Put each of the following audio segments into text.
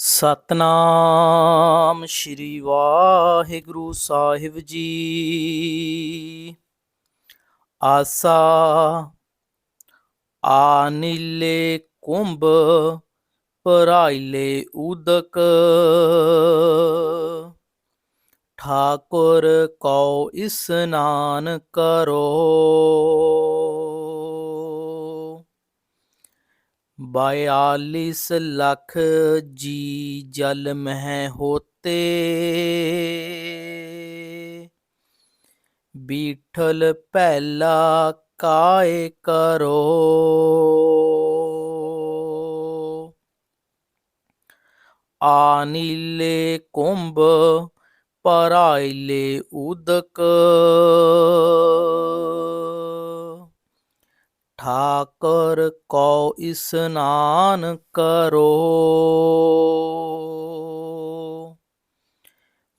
ਸਤਨਾਮ ਸ਼੍ਰੀ ਵਾਹਿਗੁਰੂ ਸਾਹਿਬ ਜੀ। ਆਸਾ ਆਨੀਲੇ ਕੁੰਭ ਭਰਾਈਲੇ ਉਦਕ। ਠਾਕੁਰ ਕਉ ਇਸਨਾਨ ਕਰੋ। बयालीस लख जी जल मह होते। बीठल पहला काय करो। आनीले कुंभ पराइले उदक। जाकर कौ स्नान करो।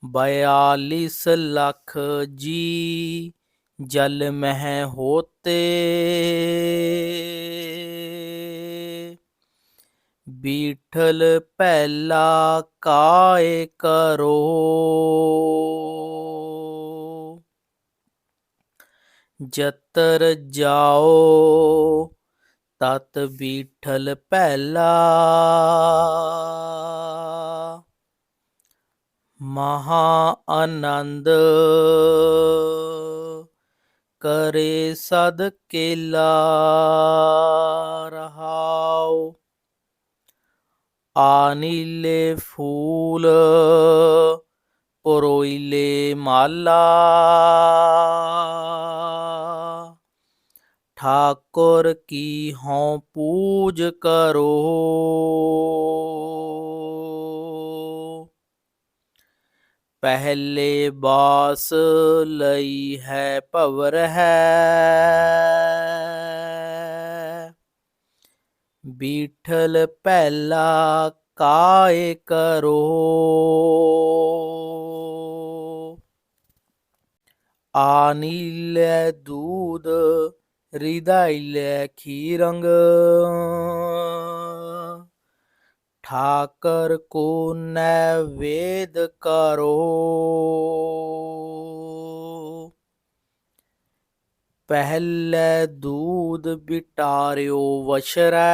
बयालीस लख जी जल मह होते। बीठल पहला काय करो। जतर जाओ ਤਤ ਬੀਠਲ ਪਹਿਲਾ ਮਹਾ ਆਨੰਦ ਕਰੇ ਸਦ ਕੇਲਾ ਰਹਾਉ। ਆਨੀਲੇ ਫੂਲ ਪਰੋਈਲੇ ਮਾਲਾ। ਠਾਕੁਰ ਕੀ ਹਉ ਪੂਜ ਕਰੋ ਪਹਿਲੇ ਬਾਸ ਲਈ ਹੈ ਭਵਰ ਹੈ ਬੀਠਲ ਪਹਿਲਾ ਕਾਏ ਕਰੋ ਆਨੀਲੇ ਦੂਧ ਹਿਰਦੈ ਖੀਰੰਗ ਠਾਕਰ ਕੋ ਨੈਵੇਦ ਕਰੋ। ਪਹਿਲੇ ਦੂਧ ਬਿਟਾਰਿਓ ਵਸ਼ਰੈ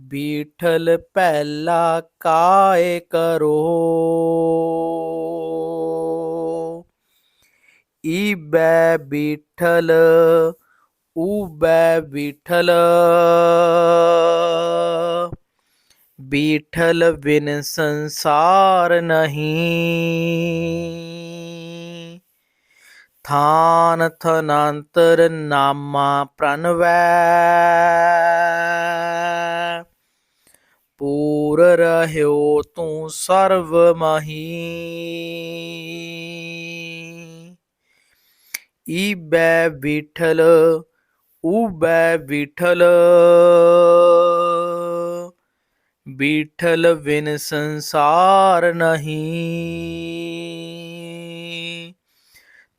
ਬੀਠਲ ਪਹਿਲਾ ਕਾਏ ਕਰੋ। ਈਬੈ ਬੀਠਲ ਊਬੈ ਬੀਠਲ ਬੀਠਲ ਬਿਨ ਸੰਸਾਰ ਨਹੀਂ। ਥਾਨ ਥਨੰਤਰ ਨਾਮਾ ਪ੍ਰਣਵੈ ਪੂਰ ਰਹਿਓ ਤੂੰ ਸਰਵ ਮਹੀ। ਈਬੈ ਵਿਠਲ, ਊਬੈ ਵਿਠਲ। ਵਿਠਲ ਵਿਨ ਸੰਸਾਰ ਨਹੀਂ।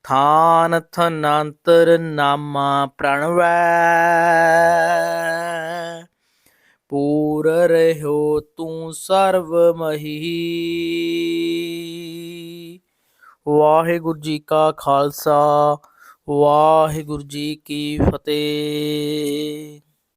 ਥਾਨ ਥਨਾੰਤਰ ਨਾਮਾ ਪ੍ਰਣਵੈ। ਪੂਰ ਰਹਿਓ ਤੂੰ ਸਰਵ ਮਹੀ। ਵਾਹਿਗੁਰੂ ਜੀ ਕਾ ਖਾਲਸਾ ਵਾਹਿਗੁਰੂ ਜੀ ਕੀ ਫਤਿਹ।